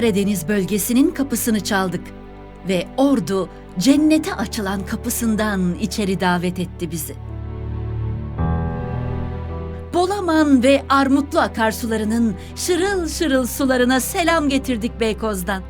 Karadeniz bölgesinin kapısını çaldık ve ordu cennete açılan kapısından içeri davet etti bizi. Bolaman ve Armutlu akarsularının şırıl şırıl sularına selam getirdik Beykoz'dan.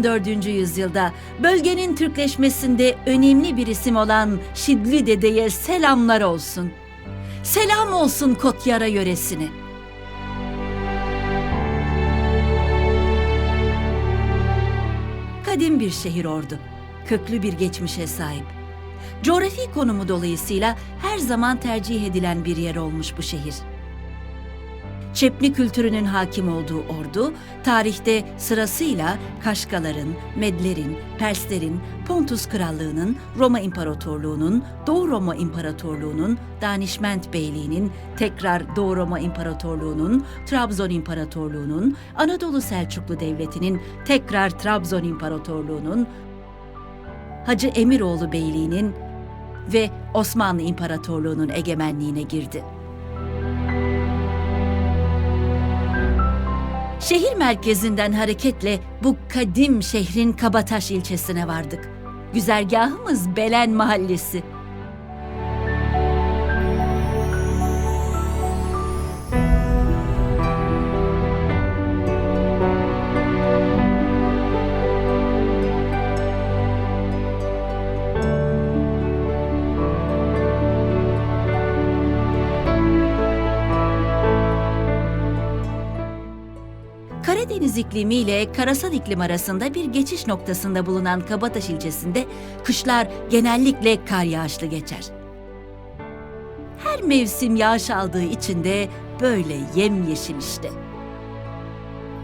...14. yüzyılda bölgenin Türkleşmesinde önemli bir isim olan Şidli Dede'ye selamlar olsun. Selam olsun Kotyara yöresine. Kadim bir şehir Ordu. Köklü bir geçmişe sahip. Coğrafi konumu dolayısıyla her zaman tercih edilen bir yer olmuş bu şehir. Çepni kültürünün hakim olduğu Ordu, tarihte sırasıyla Kaşkaların, Medlerin, Perslerin, Pontus Krallığı'nın, Roma İmparatorluğu'nun, Doğu Roma İmparatorluğu'nun, Danişment Beyliği'nin, tekrar Doğu Roma İmparatorluğu'nun, Trabzon İmparatorluğu'nun, Anadolu Selçuklu Devleti'nin, tekrar Trabzon İmparatorluğu'nun, Hacı Emiroğlu Beyliği'nin ve Osmanlı İmparatorluğu'nun egemenliğine girdi. Şehir merkezinden hareketle bu kadim şehrin Kabataş ilçesine vardık. Güzergahımız Belen Mahallesi. İklimi ile karasal iklim arasında bir geçiş noktasında bulunan Kabataş ilçesinde kışlar genellikle kar yağışlı geçer. Her mevsim yağış aldığı için de böyle yemyeşil işte.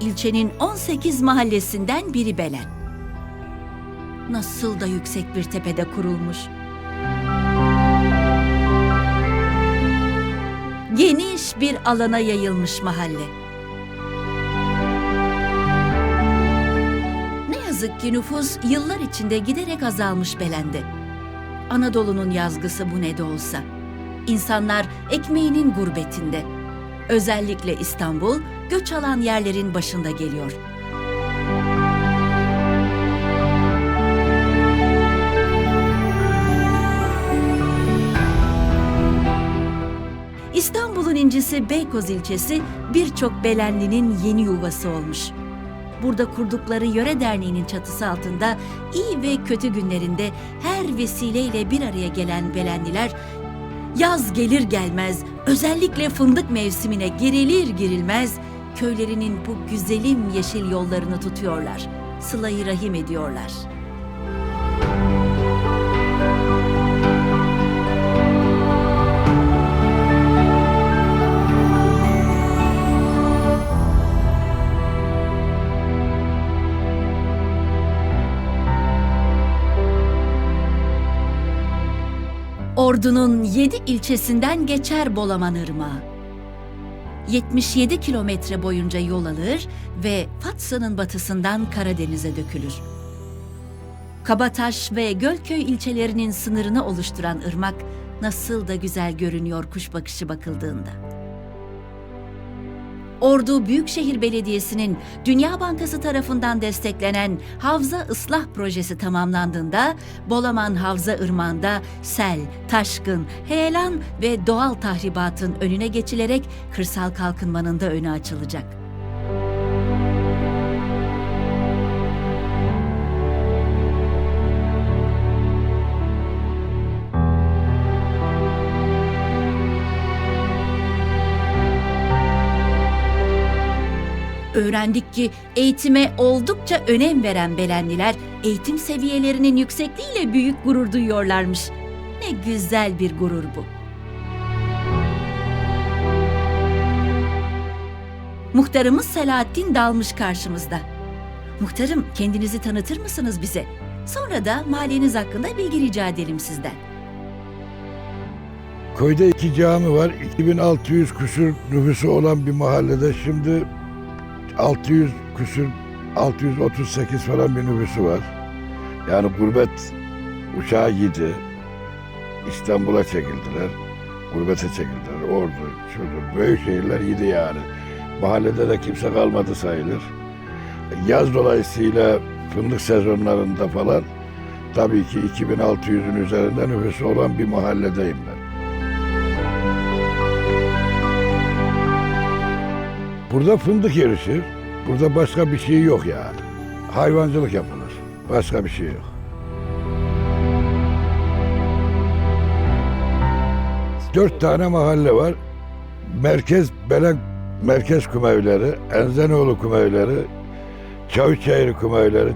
İlçenin 18 mahallesinden biri Belen. Nasıl da yüksek bir tepede kurulmuş. Geniş bir alana yayılmış mahalle. Yazık ki nüfus yıllar içinde giderek azalmış Belen'de. Anadolu'nun yazgısı bu ne de olsa. İnsanlar ekmeğinin gurbetinde. Özellikle İstanbul göç alan yerlerin başında geliyor. İstanbul'un incisi Beykoz ilçesi birçok Belenlinin yeni yuvası olmuş. Burada kurdukları yöre derneğinin çatısı altında iyi ve kötü günlerinde her vesileyle bir araya gelen Belenliler yaz gelir gelmez özellikle fındık mevsimine girilir girilmez köylerinin bu güzelim yeşil yollarını tutuyorlar. Sılayı rahim ediyorlar. Ordu'nun 7 ilçesinden geçer Bolaman Irmağı. 77 kilometre boyunca yol alır ve Fatsa'nın batısından Karadeniz'e dökülür. Kabataş ve Gölköy ilçelerinin sınırını oluşturan ırmak nasıl da güzel görünüyor kuş bakışı bakıldığında. Ordu Büyükşehir Belediyesi'nin Dünya Bankası tarafından desteklenen Havza Islah Projesi tamamlandığında Bolaman Havza Irmağı'nda sel, taşkın, heyelan ve doğal tahribatın önüne geçilerek kırsal kalkınmanın da önü açılacak. Öğrendik ki eğitime oldukça önem veren Belenliler eğitim seviyelerinin yüksekliğiyle büyük gurur duyuyorlarmış. Ne güzel bir gurur bu. Muhtarımız Selahattin dalmış karşımızda. Muhtarım kendinizi tanıtır mısınız bize? Sonra da mahalleniz hakkında bilgi rica edelim sizden. Köyde iki cami var. 2600 küsür nüfusu olan bir mahallede şimdi 600 küsür 638 falan nüfusu var. Yani gurbet uçağı yedi. İstanbul'a çekildiler. Gurbete çekildiler. Ordu, şurada. Büyük şehirler yedi yani. Mahallede de kimse kalmadı sayılır. Yaz dolayısıyla fındık sezonlarında falan tabii ki 2600'ün üzerinde nüfusu olan bir mahalledeyim ben. Burada fındık yarışır. Burada başka bir şey yok yani. Hayvancılık yapılır. Başka bir şey yok. Dört tane mahalle var. Merkez Belen Merkez Kumevleri, Enzenoğlu Kumevleri, Çavuşçayırı Kumevleri,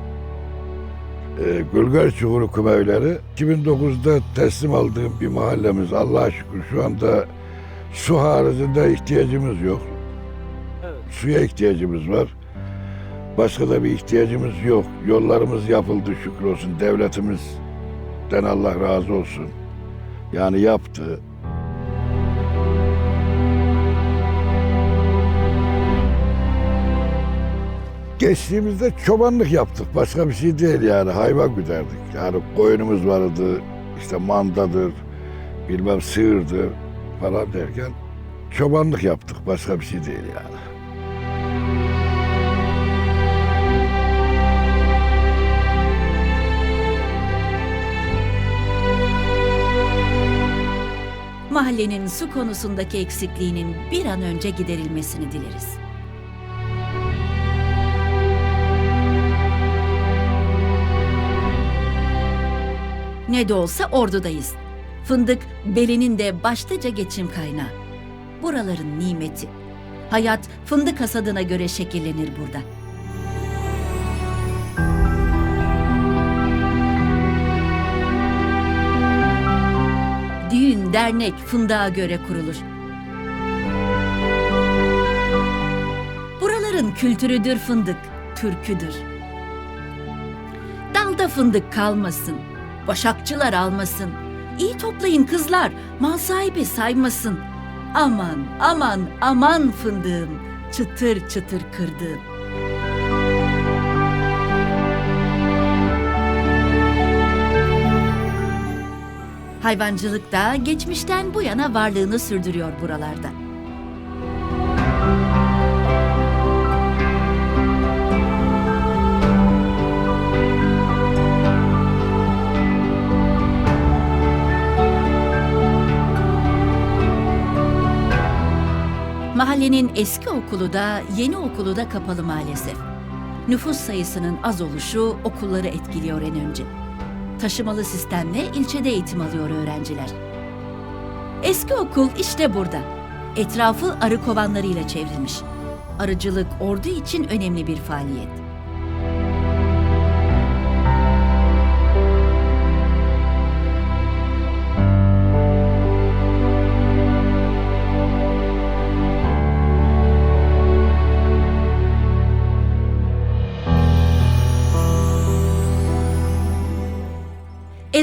e, Gülgar Çuhuru Kumevleri. 2009'da teslim aldığım bir mahallemiz Allah'a şükür şu anda su haricinde ihtiyacımız yok. Suya ihtiyacımız var. Başka da bir ihtiyacımız yok. Yollarımız yapıldı şükür olsun. Devletimizden Allah razı olsun. Yani yaptı. Geçtiğimizde çobanlık yaptık. Başka bir şey değil yani. Hayvan güderdik. Yani koyunumuz vardı. işte mandadır, bilmem sığırdır falan derken çobanlık yaptık. Başka bir şey değil yani. Mahallenin su konusundaki eksikliğinin bir an önce giderilmesini dileriz. Ne de olsa ordudayız. Fındık belinin de başlıca geçim kaynağı. Buraların nimeti. Hayat fındık hasadına göre şekillenir burada. Dernek fındığa göre kurulur. Buraların kültürüdür fındık, türküdür. Dalda fındık kalmasın, başakçılar almasın. İyi toplayın kızlar, mal sahibi saymasın. Aman, aman, aman fındığım, çıtır çıtır kırdığım. Hayvancılık da geçmişten bu yana varlığını sürdürüyor buralarda. Mahallenin eski okulu da yeni okulu da kapalı maalesef. Nüfus sayısının az oluşu okulları etkiliyor en önce. Taşımalı sistemle ilçede eğitim alıyor öğrenciler. Eski okul işte burada. Etrafı arı kovanlarıyla çevrilmiş. Arıcılık ordu için önemli bir faaliyet.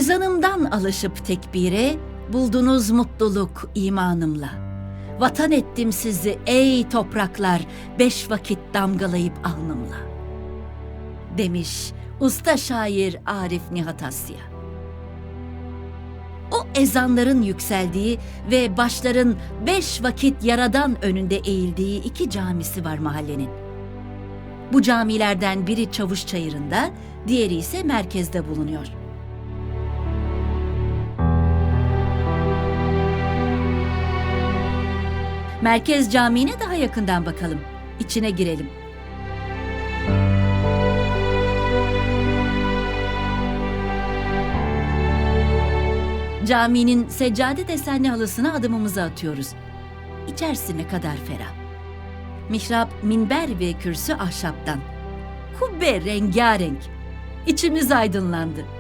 Ezanımdan alışıp tekbire, buldunuz mutluluk imanımla. Vatan ettim sizi ey topraklar, beş vakit damgalayıp alnımla. Demiş usta şair Arif Nihat Asya. O ezanların yükseldiği ve başların beş vakit yaradan önünde eğildiği iki camisi var mahallenin. Bu camilerden biri Çavuşçayırı'nda, diğeri ise merkezde bulunuyor. Merkez Camii'ne daha yakından bakalım. İçine girelim. Caminin seccade desenli halısına adımımızı atıyoruz. İçerisi ne kadar ferah. Mihrap, minber ve kürsü ahşaptan. Kubbe rengarenk. İçimiz aydınlandı.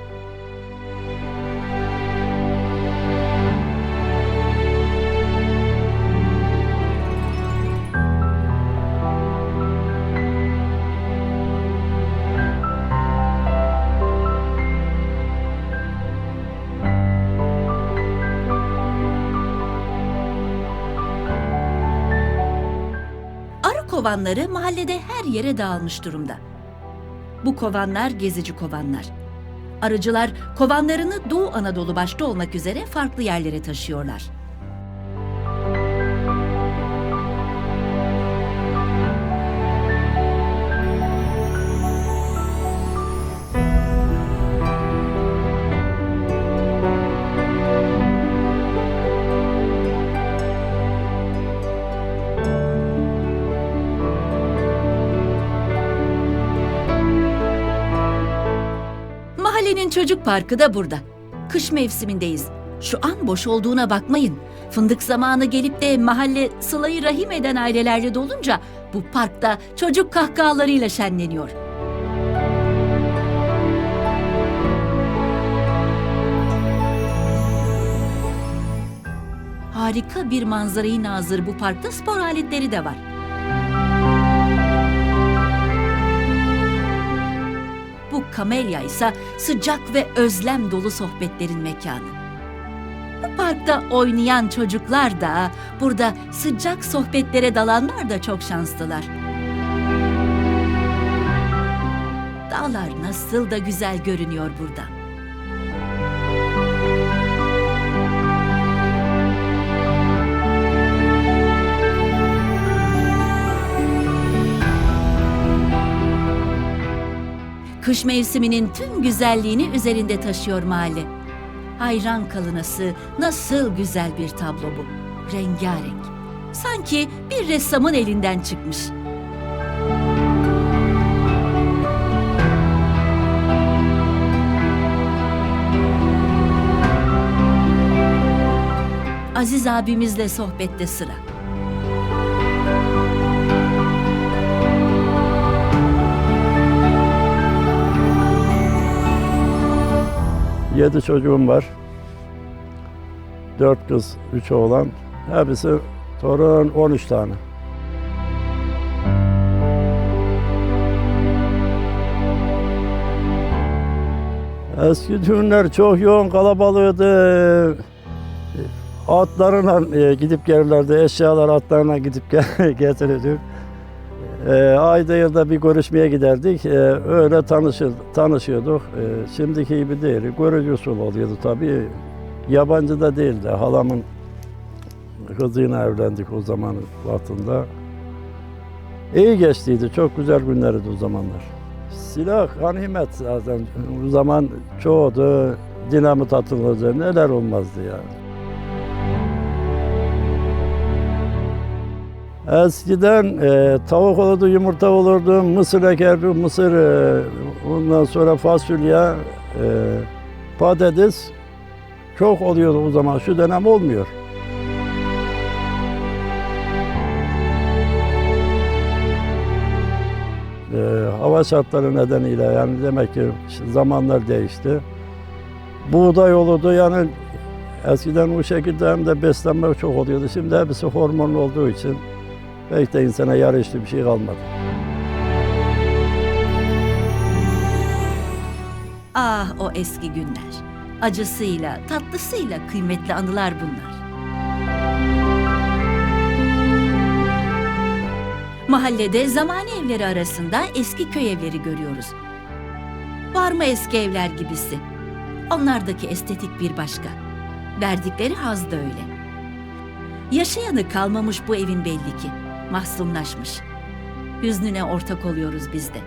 Kovanları mahallede her yere dağılmış durumda. Bu kovanlar gezici kovanlar. Arıcılar kovanlarını Doğu Anadolu başta olmak üzere farklı yerlere taşıyorlar. Çocuk parkı da burada. Kış mevsimindeyiz. Şu an boş olduğuna bakmayın. Fındık zamanı gelip de mahalle sılayı rahim eden ailelerle dolunca bu parkta çocuk kahkahalarıyla şenleniyor. Harika bir manzarayı nazır bu parkta spor aletleri de var. Bu kamelya ise sıcak ve özlem dolu sohbetlerin mekanı. Bu parkta oynayan çocuklar da, burada sıcak sohbetlere dalanlar da çok şanslılar. Dağlar nasıl da güzel görünüyor burada. Kış mevsiminin tüm güzelliğini üzerinde taşıyor mahalle. Hayran kalınası nasıl güzel bir tablo bu. Rengarenk. Sanki bir ressamın elinden çıkmış. Aziz abimizle sohbette sıra. Yedi çocuğum var. Dört kız, üç oğlan. Hepsi torun 13 tane. Eski düğünler çok yoğun kalabalığıydı. Atlarla e, gidip gelirlerdi. Eşyalar atlarına gidip getirirdik. E, ayda yılda bir görüşmeye giderdik. E, öyle tanışır, tanışıyorduk. E, şimdiki gibi değil. Görücü usulü oluyordu tabii. Yabancı da değildi. Halamın kızıyla evlendik o zaman vaktinde. İyi geçtiydi. Çok güzel günlerdi o zamanlar. Silah ganimet zaten. O zaman çoğudu. Dinamit atılırdı. Neler olmazdı ya. Eskiden e, tavuk olurdu, yumurta olurdu, mısır ekerdik, mısır, e, ondan sonra fasulye, e, patates çok oluyordu o zaman. Şu dönem olmuyor. E, hava şartları nedeniyle yani demek ki zamanlar değişti. Buğday olurdu yani eskiden o şekilde hem de beslenme çok oluyordu. Şimdi hepsi hormonlu olduğu için Belki de insana yarıştı bir şey kalmadı. Ah o eski günler. Acısıyla, tatlısıyla kıymetli anılar bunlar. Mahallede zamani evleri arasında eski köy evleri görüyoruz. Var mı eski evler gibisi? Onlardaki estetik bir başka. Verdikleri haz da öyle. Yaşayanı kalmamış bu evin belli ki. Mahzunlaşmış. Hüznüne ortak oluyoruz biz de.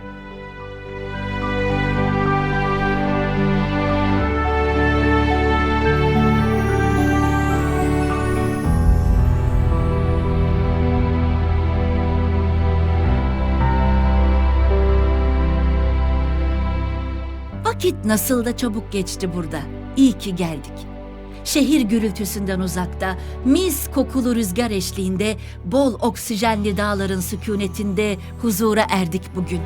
Vakit nasıl da çabuk geçti burada. İyi ki geldik. Şehir gürültüsünden uzakta, mis kokulu rüzgar eşliğinde, bol oksijenli dağların sükunetinde huzura erdik bugün.